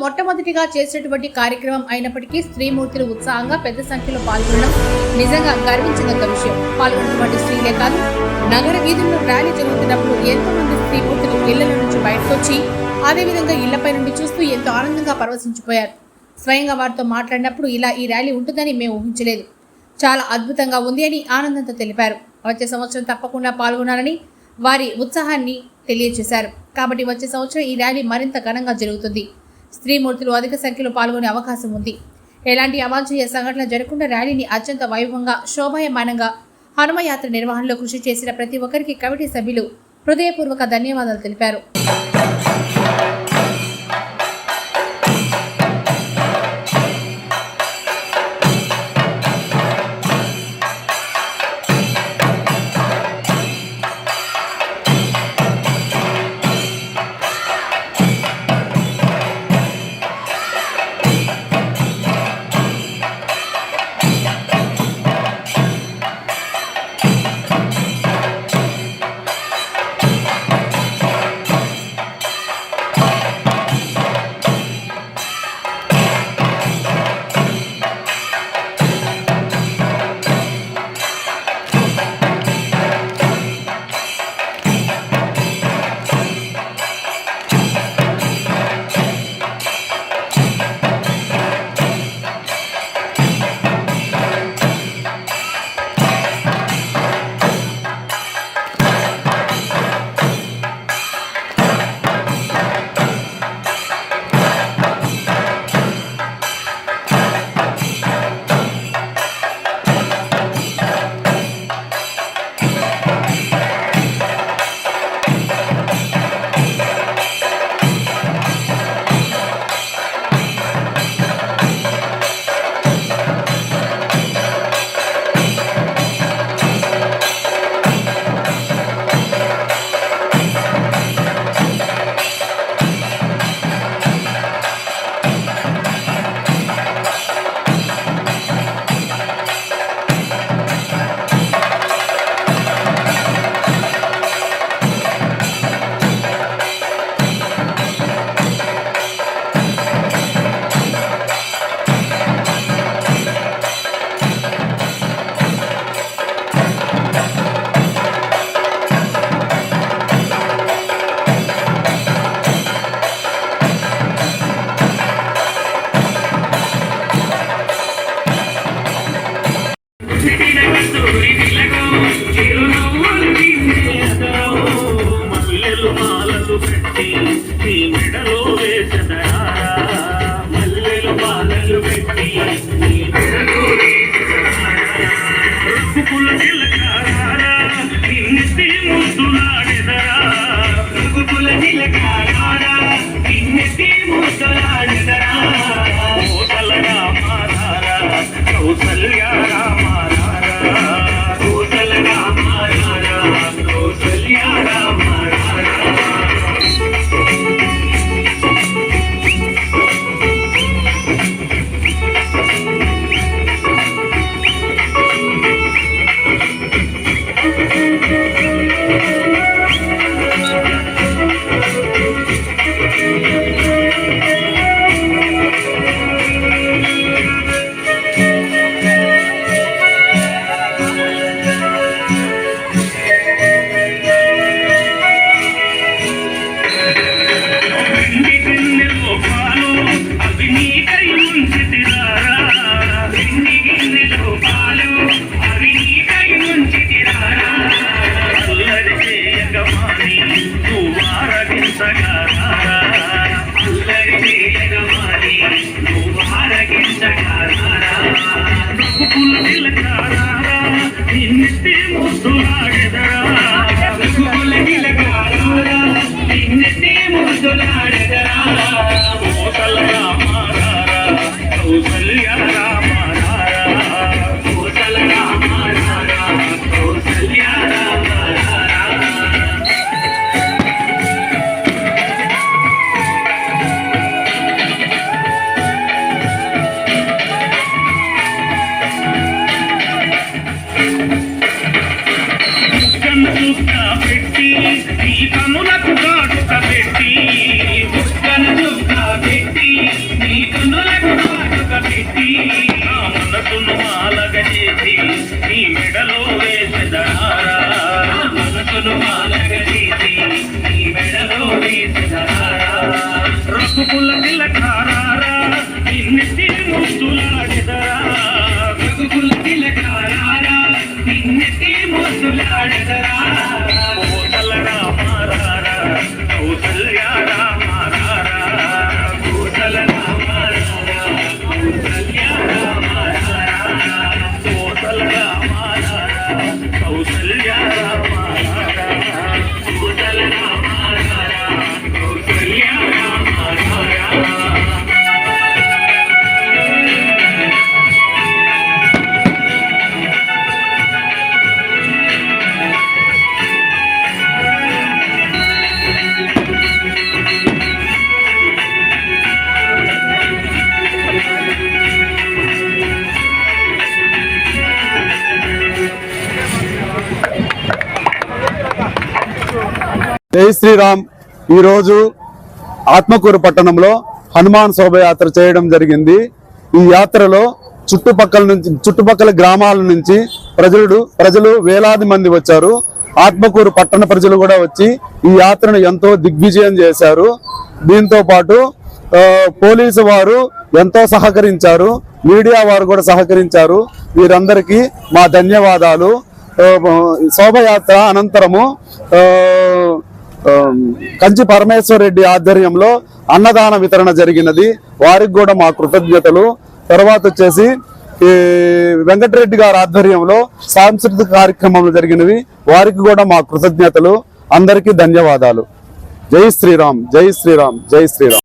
మొట్టమొదటిగా చేసినటువంటి కార్యక్రమం అయినప్పటికీ స్త్రీమూర్తులు ఉత్సాహంగా పెద్ద సంఖ్యలో పాల్గొనడం నిజంగా గర్వించదగ్గ విషయం. పాల్గొన్నటువంటి స్త్రీలే కాదు నగర వీధుల్లో ర్యాలీ జరుగుతున్నప్పుడు ఎంతో మంది స్త్రీమూర్తులు ఇళ్ళ నుంచి బయటకు వచ్చి అదేవిధంగా ఇళ్ళపై నుండి చూస్తూ ఎంతో ఆనందంగా పరవశించిపోయారు. స్వయంగా వారితో మాట్లాడినప్పుడు ఇలా ఈ ర్యాలీ ఉంటుందని మేము ఊహించలేదు. చాలా అద్భుతంగా ఉంది అని ఆనందంతో తెలిపారు. వచ్చే సంవత్సరం తప్పకుండా పాల్గొనాలని వారి ఉత్సాహాన్ని తెలియజేశారు కాబట్టి వచ్చే సంవత్సరం ఈ ర్యాలీ మరింత ఘనంగా జరుగుతుంది. స్త్రీమూర్తులు అధిక సంఖ్యలో పాల్గొనే అవకాశం ఉంది. ఎలాంటి అవాంఛనీయ సంఘటన జరగకుండా ర్యాలీని అత్యంత వైభవంగా శోభాయమానంగా హనుమయాత్ర నిర్వహణలో కృషి చేసిన ప్రతి ఒక్కరికి కమిటీ సభ్యులు హృదయపూర్వక ధన్యవాదాలు తెలిపారు. Thank you. con la జై శ్రీరామ్. ఈరోజు ఆత్మకూరు పట్టణంలో హనుమాన్ శోభయాత్ర చేయడం జరిగింది. ఈ యాత్రలో చుట్టుపక్కల నుంచి చుట్టుపక్కల గ్రామాల నుంచి ప్రజలు ప్రజలు వేలాది మంది వచ్చారు. ఆత్మకూరు పట్టణ ప్రజలు కూడా వచ్చి ఈ యాత్రను ఎంతో దిగ్విజయం చేశారు. దీంతో పాటు పోలీసు వారు ఎంతో సహకరించారు. మీడియా వారు కూడా సహకరించారు. వీరందరికీ మా ధన్యవాదాలు. శోభయాత్ర అనంతరము కంచి పరమేశ్వర రెడ్డి ఆధ్వర్యంలో అన్నదాన వితరణ జరిగినది. వారికి కూడా మా కృతజ్ఞతలు. తర్వాత వచ్చేసి ఈ వెంకటరెడ్డి గారి ఆధ్వర్యంలో సాంస్కృతిక కార్యక్రమాలు జరిగినవి. వారికి కూడా మా కృతజ్ఞతలు. అందరికీ ధన్యవాదాలు. జై శ్రీరామ్ జై శ్రీరామ్ జై శ్రీరామ్.